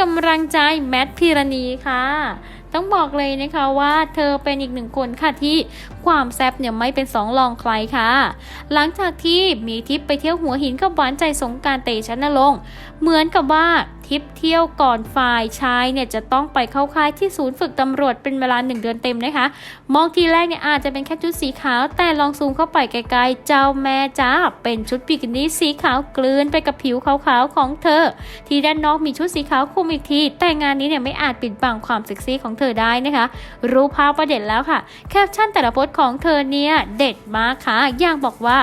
กำลังใจแมทพีรณีค่ะ ต้องบอกเลยนะคะว่าเธอเป็นอีกหนึ่งคนค่ะที่ความแซ่บเนี่ยไม่เป็นสองรองใครค่ะ หลังจากที่มีทิปไปเที่ยวหัวหินกับหวานใจสงการเตชะนรงเหมือนกับว่าทิปเที่ยวก่อนฝ่ายชายเนี่ยจะต้องไปเข้าค่ายที่ศูนย์ฝึกตำรวจเป็นเวลาหนึ่งเดือนเต็มนะคะ มองทีแรกเนี่ยอาจจะเป็นแค่ชุดสีขาว แต่ลองซูมเข้าไปไกลๆ เจ้าแม่จ้า เป็นชุดบิกินี่สีขาวกลืนไปกับผิวขาวๆของเธอ ที่ด้านนอกมีชุดสีขาวคลุมอีกที แต่งานนี้เนี่ยไม่อาจปิดบังความเซ็กซี่ของเธอได้นะคะ รู้ภาพประเด็นแล้วค่ะ แคปชั่นแต่ละโพสต์ของเธอเนี่ยเด็ดมากค่ะอย่างบอกว่า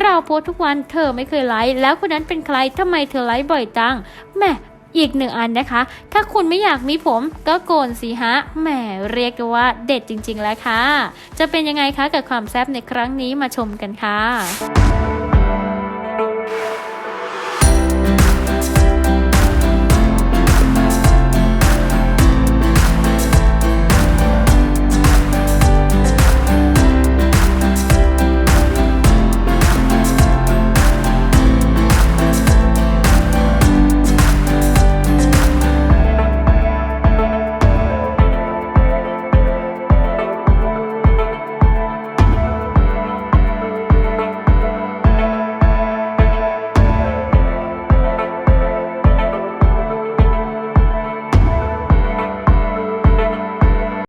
เราโพสทุกวันเธอไม่เคยไลค์แล้วคนนั้นเป็นใครทำไมเธอไลค์บ่อยจังแหมอีกหนึ่งอันนะคะ ถ้าคุณไม่อยากมีผมก็โกนสิฮะ แหมเรียกว่าเด็ดจริง ๆ แล้วค่ะ จะเป็นยังไงคะกับความแซ่บในครั้งนี้มาชมกันค่ะ